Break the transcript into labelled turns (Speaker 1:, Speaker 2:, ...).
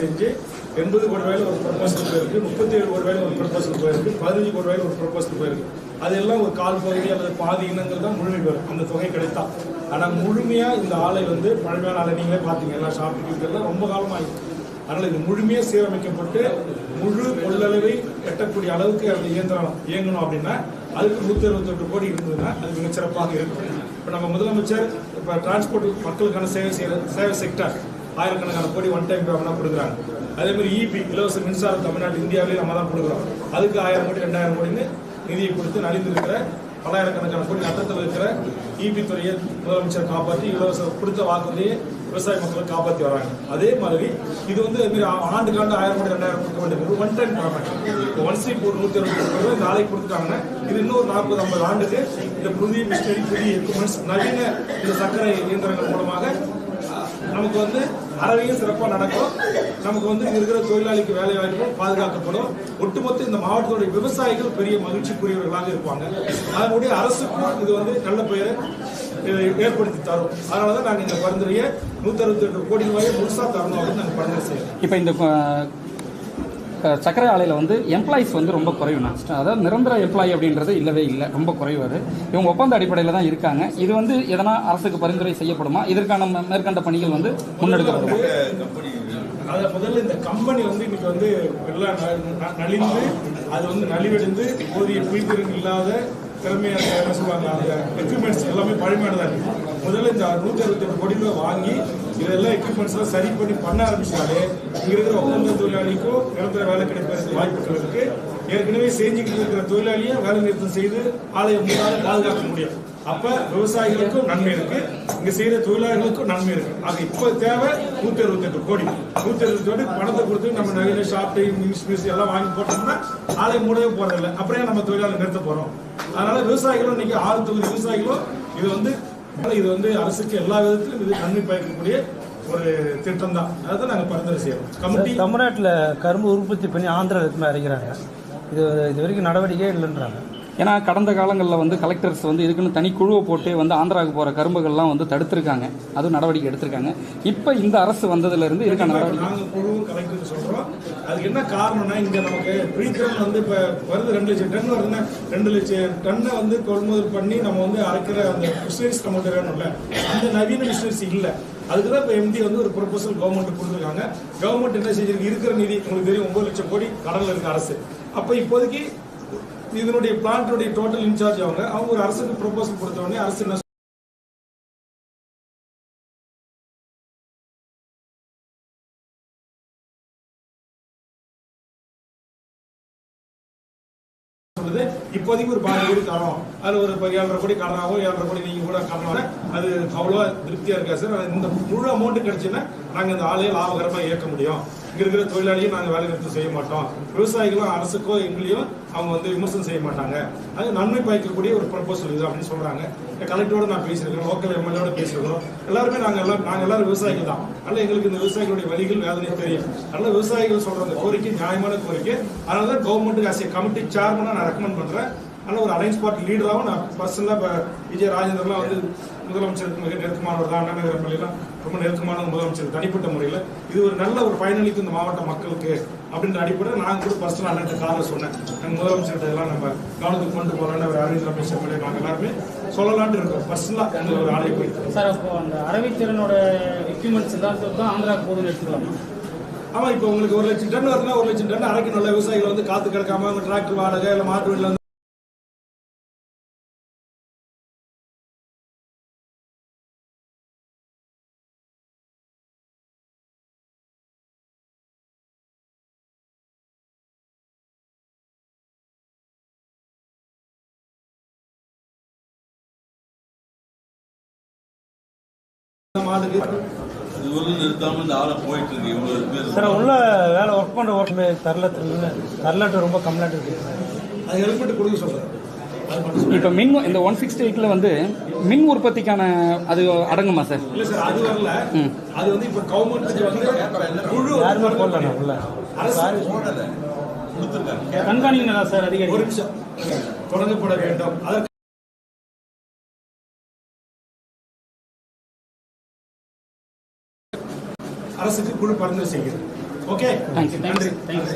Speaker 1: செஞ்சு எண்பது கோடி ரூபாயில ஒரு ப்ரொபோசல் போயிருக்கு முப்பத்தி ஏழு கோடி ரூபாயில ஒரு ப்ரொபோசல் போயிருக்கு பதினஞ்சு கோடி ரூபாயில ஒரு ப்ரொபோசல் போயிருக்கு. அதெல்லாம் ஒரு கால் பகுதி அல்லது பாதி இனங்கள் தான் முழுமை பெறும். அந்த தொகை கிடைத்தா. ஆனா முழுமையா இந்த ஆலை வந்து பழமையான ஆலை நீங்களே பார்த்தீங்க எல்லாம் ஷாப்பிங் ரொம்ப காலமாயிருக்கு அதனால இது முழுமையா சீரமைக்கப்பட்டு முழு கொள்ளளவை எட்டக்கூடிய அளவுக்கு அந்த இயந்திரம் இயங்கணும் அப்படின்னா அதுக்கு நூத்தி அறுபத்தெட்டு கோடி இருந்ததுன்னா அது மிகச்சிறப்பாக இருக்கும். இப்போ நம்ம முதலமைச்சர் இப்போ டிரான்ஸ்போர்ட் மக்களுக்கான சேவை செய்யற சேவை செக்டர் ஆயிரக்கணக்கான கோடி ஒன் டைம் பேமெண்ட்லாம் கொடுக்குறாங்க. அதே மாதிரி இபி இலவச மின்சாரம் தமிழ்நாடு இந்தியாவிலே நம்ம தான் கொடுக்குறோம். அதுக்கு ஆயிரம் கோடி ரெண்டாயிரம் கோடின்னு நிதியை கொடுத்து நலிந்திருக்கிற பல்லாயிரக்கணக்கான கோடி நட்டத்தில் இருக்கிற இபி துறையை முதலமைச்சர் காப்பாற்றி இலவச கொடுத்த வாக்குறுதியை விவசாய மக்களை காப்பாற்றி வராங்க. அதே மாதிரி இது வந்து ஆ- ஆண்டுக்கு ஆண்டு ஆயிரம் கோடி ரெண்டாயிரம் கொடுக்க வேண்டியது one time payment one street ஒரு நூற்றி அறுபது கோடி ரூபாய் நாளைக்கு கொடுத்துட்டாங்கன்னா இது இன்னொரு நாற்பது ஐம்பது ஆண்டுக்கு இந்த புதிய மிஷினரி புதிய எக்யூப்மெண்ட்ஸ் நவீன இந்த சர்க்கரை இயந்திரங்கள் மூலமாக நமக்கு வந்து அறவையும் சிறப்பாக நடக்கும். நமக்கு வந்து இருக்கிற தொழிலாளிக்கு வேலை வாய்ப்பும் பாதுகாக்கப்படும். ஒட்டுமொத்த இந்த மாவட்டத்துடைய விவசாயிகள் பெரிய மகிழ்ச்சிக்குரியவர்களாக இருப்பாங்க. அதனுடைய அரசுக்கும் இது வந்து நல்ல பெயரை ஏற்படுத்தி தரும். அதனால தான் நாங்கள் இந்த பரிந்துரையை நூற்றி அறுபத்தெட்டு கோடி ரூபாயை முழுசாக தரணும் அப்படின்னு நாங்கள் பரிந்துரை செய்யறோம்.
Speaker 2: இப்போ இந்த சக்கரை ஆலையில் வந்து எம்ப்ளாயிஸ் வந்து ரொம்ப குறைவுண்ணா அதாவது நிரந்தர எம்ப்ளாயி அப்படின்றது இல்லவே இல்லை. ரொம்ப குறைவு அது. இவங்க ஒப்பந்த அடிப்படையில் தான் இருக்காங்க. இது வந்து எதனா அரசுக்கு பரிந்துரை செய்யப்படுமா? இதற்கான மேற்கண்ட பணிகள் வந்து முன்னெடுக்கப்படுமா.
Speaker 1: அத முதல்ல இந்த கம்பெனி வந்து இன்னைக்கு வந்து எல்லாம் நலிந்து அது வந்து நலிவடைந்து போதிய புரிதிறன் இல்லாத திறமையான என்ன சொல்லுவாங்க அந்த எக்யூப்மெண்ட்ஸ் எல்லாமே பழமையானதா இருக்கு. முதல்ல இந்த நூத்தி அறுபத்தெட்டு கோடி ரூபாய் வாங்கி இதெல்லாம் எக்யூப்மெண்ட்ஸ்லாம் சரி பண்ணி பண்ண ஆரம்பிச்சாலே இங்க இருக்கிற ஒப்பந்த தொழிலாளிக்கும் நிரந்தர வேலை கிடைப்பதற்கு வாய்ப்புகள் இருக்கு. ஏற்கனவே செஞ்சுக்கிட்டு இருக்கிற தொழிலாளியை வேலை நிறுத்தம் செய்து ஆலயம் மூலம் பாதுகாக்க முடியும். அப்ப விவசாயிகளுக்கும் நன்மை இருக்கு. இங்க செய்யற தொழிலாளர்களுக்கும் நன்மை இருக்கு. அது இப்ப தேவை நூத்தி அறுபத்தி எட்டு கோடி. நூத்தி அறுபத்தி கோடி பணத்தை கொடுத்து நம்ம நவீன ஷாப் இங்கிலீஷ் மியூஸ் எல்லாம் வாங்கி போட்டோம்னா ஆலை மூடவே போறதில்லை. அப்புறம் நம்ம தொழிலாளர் நிறுத்த போறோம். அதனால விவசாயிகளும் இன்னைக்கு ஆறு தொகுதி விவசாயிகளும் இது வந்து இது வந்து அரசுக்கு எல்லா விதத்திலும் இது நன்மை பயக்கக்கூடிய ஒரு திட்டம் தான் அதை நாங்க பரிந்துரை செய்யறோம். கமிட்டி
Speaker 3: தமிழ்நாட்டில் கரும்பு உற்பத்தி பண்ணி ஆந்திராவில் எடுத்துமே இது இது வரைக்கும் நடவடிக்கையே இல்லைன்றாங்க.
Speaker 2: ஏன்னா கடந்த காலங்களில் வந்து கலெக்டர்ஸ் வந்து இதுக்குன்னு தனி குழுவை போட்டு வந்து ஆந்திராவுக்கு போகிற கரும்புகள்லாம் வந்து தடுத்திருக்காங்க. அதுவும் நடவடிக்கை எடுத்திருக்காங்க. இப்போ இந்த அரசு வந்ததுலேருந்து இதுக்கான நடவடிக்கை
Speaker 1: குழுவும் கலெக்டர் சொல்றோம். அதுக்கு என்ன காரணம்னா இங்க நமக்கு பிரீத்தம் வந்து இப்ப வருது ரெண்டு லட்சம் டன் வருதுன்னா ரெண்டு லட்சம் டன்னை வந்து கொள்முதல் பண்ணி நம்ம வந்து அரைக்கிற அந்த மிஷினரிஸ் நம்மகிட்ட வேணும்ல. அந்த நவீன மிஷினரிஸ் இல்ல. அதுக்கு தான் இப்போ எம்டி வந்து ஒரு ப்ரொபோசல் கவர்மெண்ட் கொடுத்துருக்காங்க. கவர்மெண்ட் என்ன செஞ்சிருக்கு? இருக்கிற நிதி உங்களுக்கு தெரியும் ஒன்பது லட்சம் கோடி கடல்ல இருக்கு அரசு. அப்ப இப்போதைக்கு இதனுடைய பிளான்ட்டுடைய டோட்டல் இன்சார்ஜ் அவங்க. அவங்க ஒரு அரசுக்கு ப்ரொபோசல் கொடுத்த உடனே அரசு என்ன சொல்லுது? இப்போதைக்கு ஒரு பாதி கோடி தரோம் அது ஒரு ஏழரை கோடி கடனாகும் ஏழரை கோடி நீங்க கூட கடனாக அது அவ்வளோவா திருப்தியா இருக்கா சார்? இந்த முழு அமௌண்ட் கிடைச்சுன்னா நாங்க இந்த ஆலையை லாபகரமா இயக்க முடியும். இங்க இருக்கிற தொழிலாளியும் நாங்க வேலை நிறுத்தம் செய்ய மாட்டோம். விவசாயிகளும் அரசுக்கோ எங்களையும் அவங்க வந்து விமர்சனம் செய்ய மாட்டாங்க. அது நன்மை பயக்கக்கூடிய ஒரு ப்ரப்போசல் இது அப்படின்னு சொல்றாங்க. கலெக்டரோட நான் பேசியிருக்கிறோம் லோக்கல் எம்எல்ஏட பேசியிருக்கிறோம் எல்லாருமே நாங்க எல்லாம் நாங்க எல்லாரும் விவசாயிகள் தான். அதனால எங்களுக்கு இந்த விவசாயிகளுடைய வழிகள் வேதனை தெரியும். அதனால விவசாயிகள் சொல்ற அந்த கோரிக்கை நியாயமான கோரிக்கை. அதனால தான் கவர்மெண்ட்டுக்கு ஆஸ் கமிட்டி சேர்மனா நான் ரெக்கமெண்ட் பண்றேன். அதனால ஒரு அலைன்ஸ் பார்ட்டி லீடராகவும் நான் பர்சனலாக இப்போ விஜய் ராஜேந்திரலாம் வந்து முதலமைச்சருக்கு மிக நெருக்கமானவர் தான் அண்ணா எம்எல்ஏலாம் ரொம்ப நெருக்கமான முதலமைச்சர் தனிப்பட்ட முறையில். இது ஒரு நல்ல ஒரு பயனளிக்கும் இந்த மாவட்ட மக்களுக்கு அப்படின்ற அடிப்படையில் நான் கூட பர்சனல் அண்ணன் காரில் சொன்னேன். நாங்கள் முதலமைச்சர்கிட்ட எல்லாம் நம்ம கவனத்துக்கு கொண்டு போகலான்னு ஒரு அரவிந்த் ரமேஷ் எம்எல்ஏ நாங்கள் எல்லாருமே சொல்லலான்ட்டு இருக்கோம். பர்சனலாக இந்த ஒரு ஆலை போய்.
Speaker 4: சார் அப்போ அந்த அரவித்திறனோட எக்யூப்மெண்ட்ஸ் எல்லாத்துக்கும் தான் ஆந்திராவுக்கு போகுதுன்னு எடுத்துக்கலாமா?
Speaker 1: ஆமா இப்போ உங்களுக்கு ஒரு லட்சம் டன் வருதுன்னா ஒரு லட்சம் டன் அரைக்கணும்ல விவசாயிகள் வந்து காத்து கிடக்காம டிராக்டர் வாடகை இல்லை மாட்டு வண்டியில் மாடுக்கு
Speaker 5: இது ஒரு நிறுத்தாம இந்த ஆளை போயிட்டு இருக்கு. இவ்வளவு பேர்
Speaker 3: சார் உள்ள வேலை ஒர்க் பண்ணுற ஒர்க் தரலத்துல தரலாட்டு ரொம்ப கம்மியாட்டு இருக்கு.
Speaker 1: அது ஹெல்மெட் கொடுக்க.
Speaker 2: இப்போ மின் இந்த ஒன் சிக்ஸ்டி எயிட்டில் வந்து மின் உற்பத்திக்கான அது அடங்குமா சார்?
Speaker 1: இல்ல சார் அது வரல. அது வந்து இப்ப கவர்மெண்ட்டுக்கு வந்து குழு
Speaker 3: யாருமே போடல? உள்ள
Speaker 1: அரசு
Speaker 4: கண்காணிங்களா சார் அதிகாரி
Speaker 1: ஒரு நிமிஷம். தொடங்கப்பட வேண்டும். அதற்கு அரசுக்கு குழு பரிந்துரை செய்கிறது. Okay
Speaker 4: thanks thanks